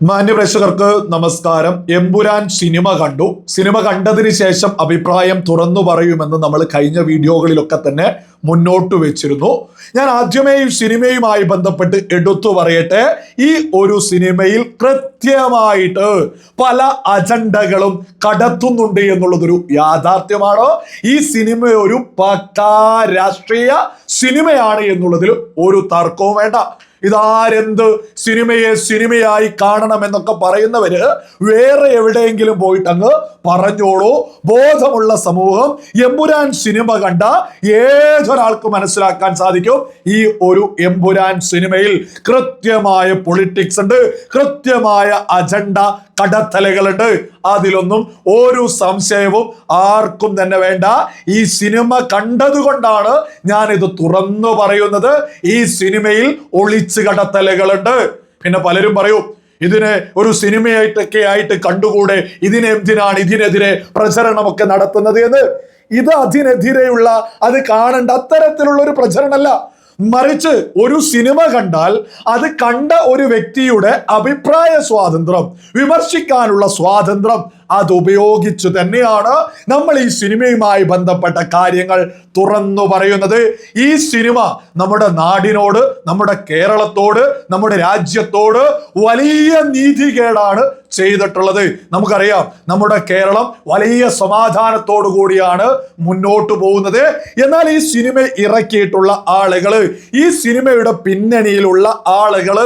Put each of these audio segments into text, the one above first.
മാന്യപ്രേക്ഷകർക്ക് നമസ്കാരം. എമ്പുരാൻ സിനിമ കണ്ടു. സിനിമ കണ്ടതിന് ശേഷം അഭിപ്രായം തുറന്നു പറയുമെന്ന് നമ്മൾ കഴിഞ്ഞ വീഡിയോകളിലൊക്കെ തന്നെ മുന്നോട്ട് വെച്ചിരുന്നു. ഞാൻ ആദ്യമേ ഈ സിനിമയുമായി ബന്ധപ്പെട്ട് എടുത്തു പറയട്ടെ. ഈ ഒരു സിനിമയിൽ കൃത്യമായിട്ട് പല അജണ്ടകളും കടത്തുന്നുണ്ട് എന്നുള്ളതൊരു യാഥാർത്ഥ്യമാണ്. ഈ സിനിമ ഒരു പക്കാ രാഷ്ട്രീയ സിനിമയാണ് എന്നുള്ളതിൽ ഒരു തർക്കവും വേണ്ട. ഇതാരെന്ത് സിനിമയെ സിനിമയായി കാണണം എന്നൊക്കെ പറയുന്നവര് വേറെ എവിടെയെങ്കിലും പോയിട്ട് അങ്ങ് പറഞ്ഞോളൂ. ബോധമുള്ള സമൂഹം എമ്പുരാൻ സിനിമ കണ്ട ഏതൊരാൾക്ക് മനസ്സിലാക്കാൻ സാധിക്കും. ഈ ഒരു എമ്പുരാൻ സിനിമയിൽ കൃത്യമായ പൊളിറ്റിക്സ് ഉണ്ട് കൃത്യമായ അജണ്ട കടത്തലകളുണ്ട്. അതിലൊന്നും ഒരു സംശയവും ആർക്കും തന്നെ വേണ്ട. ഈ സിനിമ കണ്ടതുകൊണ്ടാണ് ഞാൻ ഇത് തുറന്നു പറയുന്നത്. ഈ സിനിമയിൽ ഒളിച്ചു കടത്തലുകളുണ്ട്. പിന്നെ പലരും പറയും ഇതിനെ ഒരു സിനിമയായിട്ടൊക്കെ ആയിട്ട് കണ്ടുകൂടെ? ഇതിനെന്തിനാണ് ഇതിനെതിരെ പ്രചരണമൊക്കെ നടത്തുന്നത് എന്ന്? ഇത് അതിനെതിരെയുള്ള അത് കാണേണ്ട അത്തരത്തിലുള്ള ഒരു പ്രചരണമല്ല. മറിച്ച് ഒരു സിനിമ കണ്ടാൽ അത് കണ്ട ഒരു വ്യക്തിയുടെ അഭിപ്രായ സ്വാതന്ത്ര്യം വിമർശിക്കാനുള്ള സ്വാതന്ത്ര്യം അത് ഉപയോഗിച്ചു തന്നെയാണ് നമ്മൾ ഈ സിനിമയുമായി ബന്ധപ്പെട്ട കാര്യങ്ങൾ തുറന്നു പറയുന്നത്. ഈ സിനിമ നമ്മുടെ നാടിനോട് നമ്മുടെ കേരളത്തോട് നമ്മുടെ രാജ്യത്തോട് വലിയ നീതികേടാണ് ചെയ്തിട്ടുള്ളത്. നമുക്കറിയാം നമ്മുടെ കേരളം വലിയ സമാധാനത്തോടു കൂടിയാണ് മുന്നോട്ട് പോകുന്നത്. എന്നാൽ ഈ സിനിമ ഇറക്കിയിട്ടുള്ള ആളുകൾ ഈ സിനിമയുടെ പിന്നണിയിലുള്ള ആളുകൾ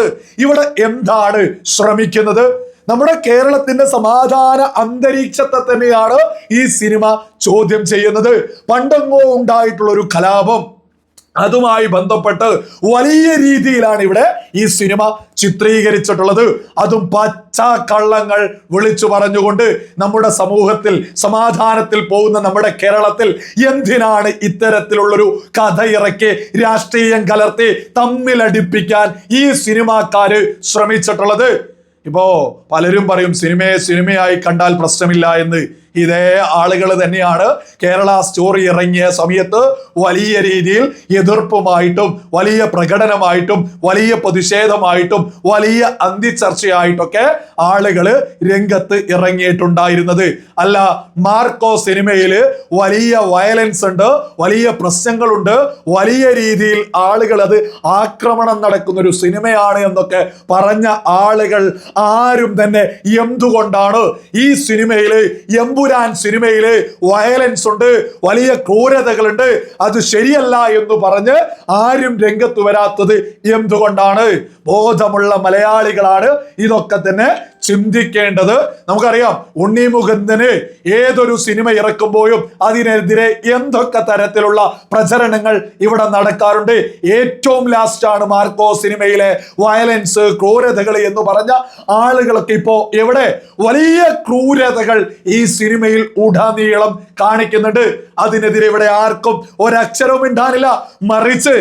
ഇവിടെ എന്താണ് ശ്രമിക്കുന്നത്? നമ്മുടെ കേരളത്തിന്റെ സമാധാന അന്തരീക്ഷത്തെ തന്നെയാണ് ഈ സിനിമ ചോദ്യം ചെയ്യുന്നത്. പണ്ടെങ്ങോ ഉണ്ടായിട്ടുള്ള ഒരു കലാപം. അതുമായി ബന്ധപ്പെട്ട് വലിയ രീതിയിലാണ് ഇവിടെ ഈ സിനിമ ചിത്രീകരിച്ചിട്ടുള്ളത്. അതും പച്ച കള്ളങ്ങൾ വിളിച്ചു പറഞ്ഞുകൊണ്ട് നമ്മുടെ സമൂഹത്തിൽ സമാധാനത്തിൽ പോകുന്ന നമ്മുടെ കേരളത്തിൽ എന്തിനാണ് ഇത്തരത്തിലുള്ളൊരു കഥ ഇറക്കി രാഷ്ട്രീയം കലർത്തി തമ്മിലടിപ്പിക്കാൻ ഈ സിനിമാക്കാര് ശ്രമിച്ചിട്ടുള്ളത്? ഇപ്പോ പലരും പറയും സിനിമയെ സിനിമയായി കണ്ടാൽ പ്രശ്നമില്ല എന്ന്. ഇതേ ആളുകൾ തന്നെയാണ് കേരള സ്റ്റോറി ഇറങ്ങിയ സമയത്ത് വലിയ രീതിയിൽ എതിർപ്പുമായിട്ടും വലിയ പ്രകടനമായിട്ടും വലിയ പ്രതിഷേധമായിട്ടും വലിയ അന്തിച്ചർച്ചയായിട്ടൊക്കെ ആളുകൾ രംഗത്ത് ഇറങ്ങിയിട്ടുണ്ടായിരുന്നത്. അല്ല മാർക്കോ സിനിമയിൽ വലിയ വയലൻസ് ഉണ്ട് വലിയ പ്രശ്നങ്ങളുണ്ട് വലിയ രീതിയിൽ ആളുകൾ അത് ആക്രമണം നടക്കുന്ന ഒരു സിനിമയാണ് എന്നൊക്കെ പറഞ്ഞ ആളുകൾ ആരും തന്നെ എന്തുകൊണ്ടാണ് ഈ സിനിമയിൽ എമ്പുരാൻ സിനിമയിൽ വയലൻസ് ഉണ്ട് വലിയ ക്രൂരതകളുണ്ട്. അത് ശരിയല്ല എന്ന് പറഞ്ഞ് ആരും രംഗത്ത് വരാത്തത് എന്തുകൊണ്ടാണ്? ബോധമുള്ള മലയാളികളാണ് ഇതൊക്കെ തന്നെ ചിന്തിക്കേണ്ടത് നമുക്കറിയാം ഉണ്ണി മുകുന്ദന് ഏതൊരു സിനിമ ഇറക്കുമ്പോഴും അതിനെതിരെ എന്തൊക്കെ തരത്തിലുള്ള പ്രചരണങ്ങൾ ഇവിടെ നടക്കാറുണ്ട്. ഏറ്റവും ലാസ്റ്റ് ആണ് മാർക്കോ സിനിമയിലെ വയലൻസ് ക്രൂരതകൾ എന്ന് പറഞ്ഞ ആളുകളൊക്കെ ഇപ്പോ എവിടെ? വലിയ ക്രൂരതകൾ ഈ സിനിമയിൽ ഉടനീളം കാണിക്കുന്നുണ്ട്. അതിനെതിരെ ഇവിടെ ആർക്കും ഒരക്ഷരവും ഇണ്ടാനില്ല മറിച്ച്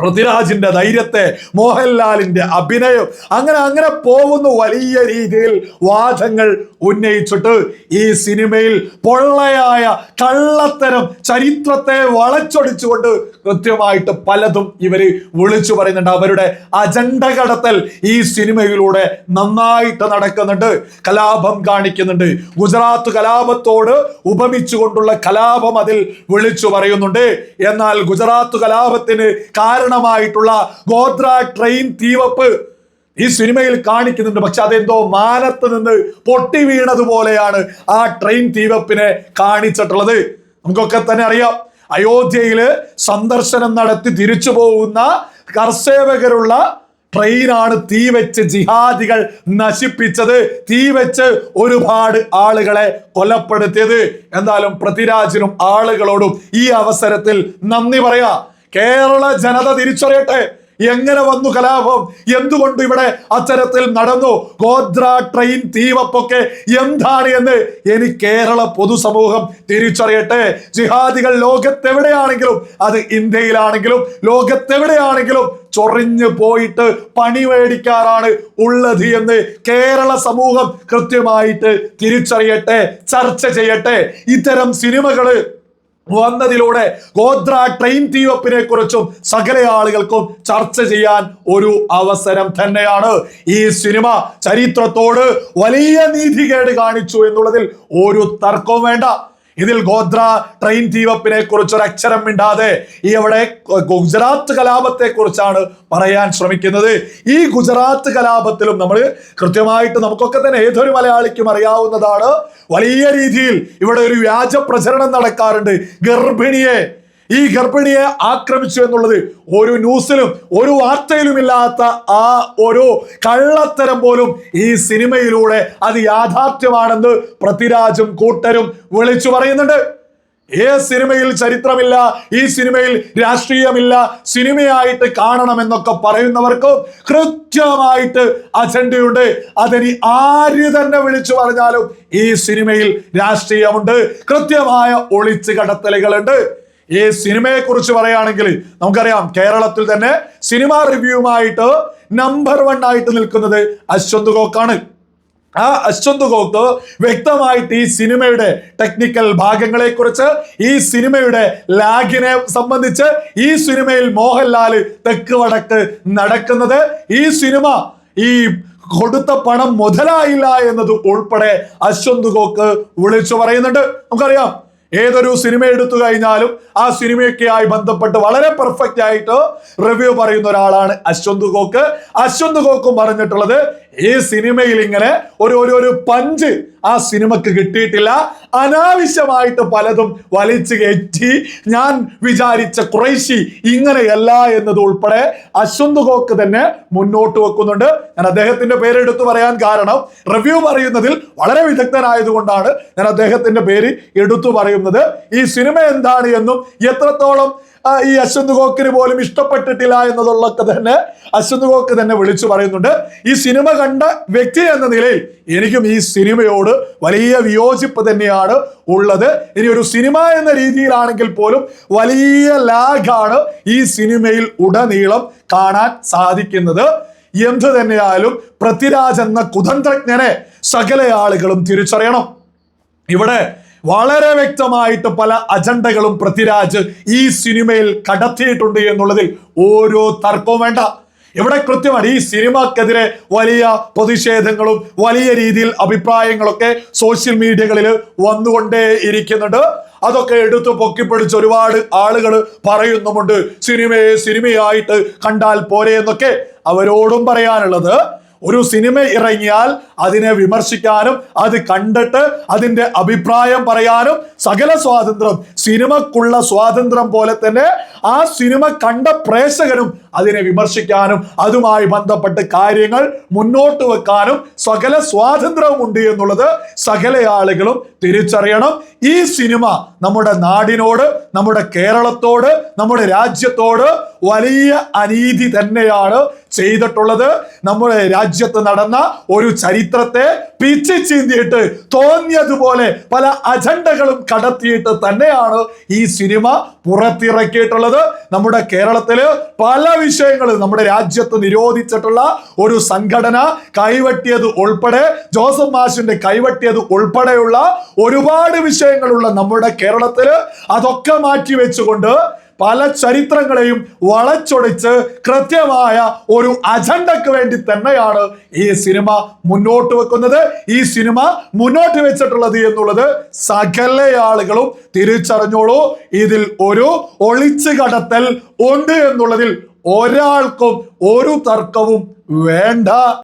പൃഥ്വിരാജിന്റെ ധൈര്യത്തെ മോഹൻലാലിന്റെ അഭിനയം. അങ്ങനെ അങ്ങനെ പോകുന്ന വലിയ രീതിയിൽ വാദങ്ങൾ ഉന്നയിച്ചിട്ട് ഈ സിനിമയിൽ പൊള്ളയായ കള്ളത്തരം ചരിത്രത്തെ വളച്ചൊടിച്ചുകൊണ്ട് കൃത്യമായിട്ട് പലതും ഇവർ വിളിച്ചു പറയുന്നുണ്ട്. അവരുടെ അജണ്ട കടത്തൽ ഈ സിനിമയിലൂടെ നന്നായിട്ട് നടക്കുന്നുണ്ട്. കലാപം കാണിക്കുന്നുണ്ട്. ഗുജറാത്ത് കലാപത്തോട് ഉപമിച്ചുകൊണ്ടുള്ള കലാപം അതിൽ വിളിച്ചു പറയുന്നുണ്ട്. എന്നാൽ ഗുജറാത്ത് കലാപത്തിന് കാരണമായിട്ടുള്ള ഗോത്ര ട്രെയിൻ തീവപ്പ് ഈ സിനിമയിൽ കാണിക്കുന്നുണ്ട്. പക്ഷെ അതെന്തോ മാനത്ത് നിന്ന് പൊട്ടി വീണതുപോലെയാണ് ആ ട്രെയിൻ തീവപ്പിനെ കാണിച്ചിട്ടുള്ളത്. നമുക്കൊക്കെ തന്നെ അറിയാം. അയോധ്യയിൽ സന്ദർശനം നടത്തി തിരിച്ചു പോകുന്ന കർസേവകരുള്ള ട്രെയിനാണ് തീ വെച്ച് ജിഹാദികൾ നശിപ്പിച്ചത്. തീ വെച്ച് ഒരുപാട് ആളുകളെ കൊലപ്പെടുത്തിയത്. എന്തായാലും പൃഥ്വിരാജിനും ആളുകളോടും ഈ അവസരത്തിൽ നന്ദി പറയാ. കേരള ജനത തിരിച്ചറിയട്ടെ. എങ്ങനെ വന്നു കലാപം? എന്തുകൊണ്ട് ഇവിടെ അത്തരത്തിൽ നടന്നു? ഗോദ്ര ട്രെയിൻ തീവപ്പൊക്കെ എന്താണ് എന്ന് ഇനി കേരള പൊതുസമൂഹം തിരിച്ചറിയട്ടെ. ജിഹാദികൾ ലോകത്തെവിടെയാണെങ്കിലും അത് ഇന്ത്യയിലാണെങ്കിലും ലോകത്തെവിടെയാണെങ്കിലും ചൊറിഞ്ഞു പോയിട്ട് പണി മേടിക്കാറാണ് ഉള്ളത് എന്ന് കേരള സമൂഹം കൃത്യമായിട്ട് തിരിച്ചറിയട്ടെ ചർച്ച ചെയ്യട്ടെ. ഇത്തരം സിനിമകൾ വന്നതിലൂടെ ഗോത്ര ട്രെയിൻ തീവപ്പിനെ കുറിച്ചും സകല ആളുകൾക്കും ചർച്ച ചെയ്യാൻ ഒരു അവസരം തന്നെയാണ്. ഈ സിനിമ ചരിത്രത്തോട് വലിയ നീതികേട് കാണിച്ചു എന്നുള്ളതിൽ ഒരു തർക്കവും വേണ്ട. ഇതിൽ ഗോത്ര ട്രെയിൻ തീവപ്പിനെ കുറിച്ച് ഒരു അക്ഷരം മിണ്ടാതെ ഈ അവിടെ ഗുജറാത്ത് കലാപത്തെ കുറിച്ചാണ് പറയാൻ ശ്രമിക്കുന്നത്. ഈ ഗുജറാത്ത് കലാപത്തിലും നമ്മൾ കൃത്യമായിട്ട് നമുക്കൊക്കെ തന്നെ ഏതൊരു മലയാളിക്കും അറിയാവുന്നതാണ്. വലിയ രീതിയിൽ ഇവിടെ ഒരു വ്യാജ പ്രചരണം നടക്കാറുണ്ട്. ഗർഭിണിയെ ഈ ഗർഭിണിയെ ആക്രമിച്ചു എന്നുള്ളത് ഒരു ന്യൂസിലും ഒരു വാർത്തയിലും ഇല്ലാത്ത ആ ഒരു കള്ളത്തരം പോലും ഈ സിനിമയിലൂടെ അത് യാഥാർത്ഥ്യമാണെന്ന് പൃഥ്വിരാജും കൂട്ടരും വിളിച്ചു പറയുന്നുണ്ട്. ഏ സിനിമയിൽ ചരിത്രമില്ല ഈ സിനിമയിൽ രാഷ്ട്രീയമില്ല സിനിമയായിട്ട് കാണണമെന്നൊക്കെ പറയുന്നവർക്ക് കൃത്യമായിട്ട് അജണ്ടയുണ്ട്. അതിന് ആര് തന്നെ വിളിച്ചു പറഞ്ഞാലും ഈ സിനിമയിൽ രാഷ്ട്രീയമുണ്ട് കൃത്യമായ ഒളിച്ചു കടത്തലുകളുണ്ട് ഈ സിനിമയെ കുറിച്ച് പറയുകയാണെങ്കിൽ നമുക്കറിയാം കേരളത്തിൽ തന്നെ സിനിമ റിവ്യൂമായിട്ട് നമ്പർ വൺ ആയിട്ട് നിൽക്കുന്നത് അശ്വന്ത് ഗോക്കാണ് ആ അശ്വന്ത് ഗോക്ക് വ്യക്തമായിട്ട് ഈ സിനിമയുടെ ടെക്നിക്കൽ ഭാഗങ്ങളെ കുറിച്ച് ഈ സിനിമയുടെ ലാഗിനെ സംബന്ധിച്ച് ഈ സിനിമയിൽ മോഹൻലാൽ തെക്ക് വടക്ക് നടക്കുന്നത്. ഈ സിനിമ ഈ കൊടുത്ത പണം മുതലായില്ല എന്നത് ഉൾപ്പെടെ അശ്വന്ത് ഗോക്ക് വിളിച്ചു പറയുന്നുണ്ട്. നമുക്കറിയാം ഏതൊരു സിനിമ എടുത്തു കഴിഞ്ഞാലും ആ സിനിമയൊക്കെയായി ബന്ധപ്പെട്ട് വളരെ പെർഫെക്റ്റ് ആയിട്ട് റിവ്യൂ പറയുന്ന ഒരാളാണ് അശ്വന്ത് ഗോക്ക് അശ്വന്ത് ഗോക്കും പറഞ്ഞിട്ടുള്ളത് ഈ സിനിമയിൽ ഇങ്ങനെ ഒരു ഒരു ഒരു പഞ്ച് ആ സിനിമക്ക് കിട്ടിയിട്ടില്ല. അനാവശ്യമായിട്ട് പലതും വലിച്ചു കയറ്റി. ഞാൻ വിചാരിച്ച കുറേശി ഇങ്ങനെയല്ല എന്നത് ഉൾപ്പെടെ അശ്വന്ത് ഗോക്ക് തന്നെ മുന്നോട്ട് വെക്കുന്നുണ്ട്. ഞാൻ അദ്ദേഹത്തിന്റെ പേര് എടുത്തു പറയാൻ കാരണം റിവ്യൂ പറയുന്നതിൽ വളരെ വിദഗ്ധനായതുകൊണ്ടാണ് ഞാൻ അദ്ദേഹത്തിന്റെ പേര് എടുത്തു പറയുന്നത്. ഈ സിനിമ എന്താണ് എന്നും എത്രത്തോളം ഈ അശ്വന്ത് ഗോക്കിന് പോലും ഇഷ്ടപ്പെട്ടിട്ടില്ല എന്നതുള്ളൊക്കെ തന്നെ അശ്വന്ത് ഗോക്ക് തന്നെ വിളിച്ചു പറയുന്നുണ്ട്. ഈ സിനിമ കണ്ട വ്യക്തി എന്ന നിലയിൽ എനിക്കും ഈ സിനിമയോട് വലിയ വിയോജിപ്പ് തന്നെയാണ് ഉള്ളത്. ഇനി ഒരു സിനിമ എന്ന രീതിയിലാണെങ്കിൽ പോലും വലിയ ലാഗാണ് ഈ സിനിമയിൽ ഉടനീളം കാണാൻ സാധിക്കുന്നത്. എന്ത് തന്നെയായാലും പൃഥ്വിരാജ് എന്ന കുതന്ത്രജ്ഞനെ സകല ആളുകളും തിരിച്ചറിയണം. ഇവിടെ വളരെ വ്യക്തമായിട്ട് പല അജണ്ടകളും പൃഥ്വിരാജ് ഈ സിനിമയിൽ കടത്തിയിട്ടുണ്ട് എന്നുള്ളതിൽ ഓരോ തർക്കവും വേണ്ട. ഇവിടെ കൃത്യമാണ് ഈ സിനിമക്കെതിരെ വലിയ പ്രതിഷേധങ്ങളും വലിയ രീതിയിൽ അഭിപ്രായങ്ങളൊക്കെ സോഷ്യൽ മീഡിയകളിൽ വന്നുകൊണ്ടേ ഇരിക്കുന്നുണ്ട്. അതൊക്കെ എടുത്തു പൊക്കിപ്പിടിച്ച് ഒരുപാട് ആളുകൾ പറയുന്നുമുണ്ട് സിനിമയെ സിനിമയായിട്ട് കണ്ടാൽ പോരെ എന്നൊക്കെ അവരോടും പറയാനുള്ളത്. ഒരു സിനിമ ഇറങ്ങിയാൽ അതിനെ വിമർശിക്കാനും അത് കണ്ടിട്ട് അതിന്റെ അഭിപ്രായം പറയാനും സകല സ്വാതന്ത്ര്യം സിനിമക്കുള്ള സ്വാതന്ത്ര്യം പോലെ തന്നെ ആ സിനിമ കണ്ട പ്രേക്ഷകരും അതിനെ വിമർശിക്കാനും അതുമായി ബന്ധപ്പെട്ട് കാര്യങ്ങൾ മുന്നോട്ട് വെക്കാനും സകല സ്വാതന്ത്ര്യവും ഉണ്ട് എന്നുള്ളത് സകല ആളുകളും തിരിച്ചറിയണം. ഈ സിനിമ നമ്മുടെ നാടിനോട് നമ്മുടെ കേരളത്തോട് നമ്മുടെ രാജ്യത്തോട് വലിയ അനീതി തന്നെയാണ് ചെയ്തിട്ടുള്ളത്. നമ്മുടെ രാജ്യത്ത് നടന്ന ഒരു ചരിത്രത്തെ പിച്ചി ചീന്തിയിട്ട് തോന്നിയതുപോലെ പല അജണ്ടകളും കടത്തിയിട്ട് തന്നെയാണ് ഈ സിനിമ പുറത്തിറക്കിയിട്ടുള്ളത്. നമ്മുടെ കേരളത്തിൽ പല വിഷയങ്ങളും നമ്മുടെ രാജ്യത്ത് നിരോധിച്ചിട്ടുള്ള ഒരു സംഘടന കൈവട്ടിയത് ഉൾപ്പെടെ ജോസഫ് മാഷിന്റെ കൈവട്ടിയത് ഉൾപ്പെടെയുള്ള ഒരുപാട് വിഷയങ്ങളുള്ള നമ്മുടെ കേരളത്തിൽ അതൊക്കെ മാറ്റി വെച്ചുകൊണ്ട് പല ചരിത്രങ്ങളെയും വളച്ചൊടിച്ച് കൃത്യമായ ഒരു അജണ്ടക്ക് വേണ്ടി തന്നെയാണ് ഈ സിനിമ മുന്നോട്ട് വെക്കുന്നത്. ഈ സിനിമ മുന്നോട്ട് വെച്ചിട്ടുള്ളത് എന്നുള്ളത് സകല ആളുകളും തിരിച്ചറിഞ്ഞോളൂ. ഇതിൽ ഒരു ഒളിച്ചു കടത്തൽ ഉണ്ട് എന്നുള്ളതിൽ ഒരാൾക്കും ഒരു തർക്കവും വേണ്ട.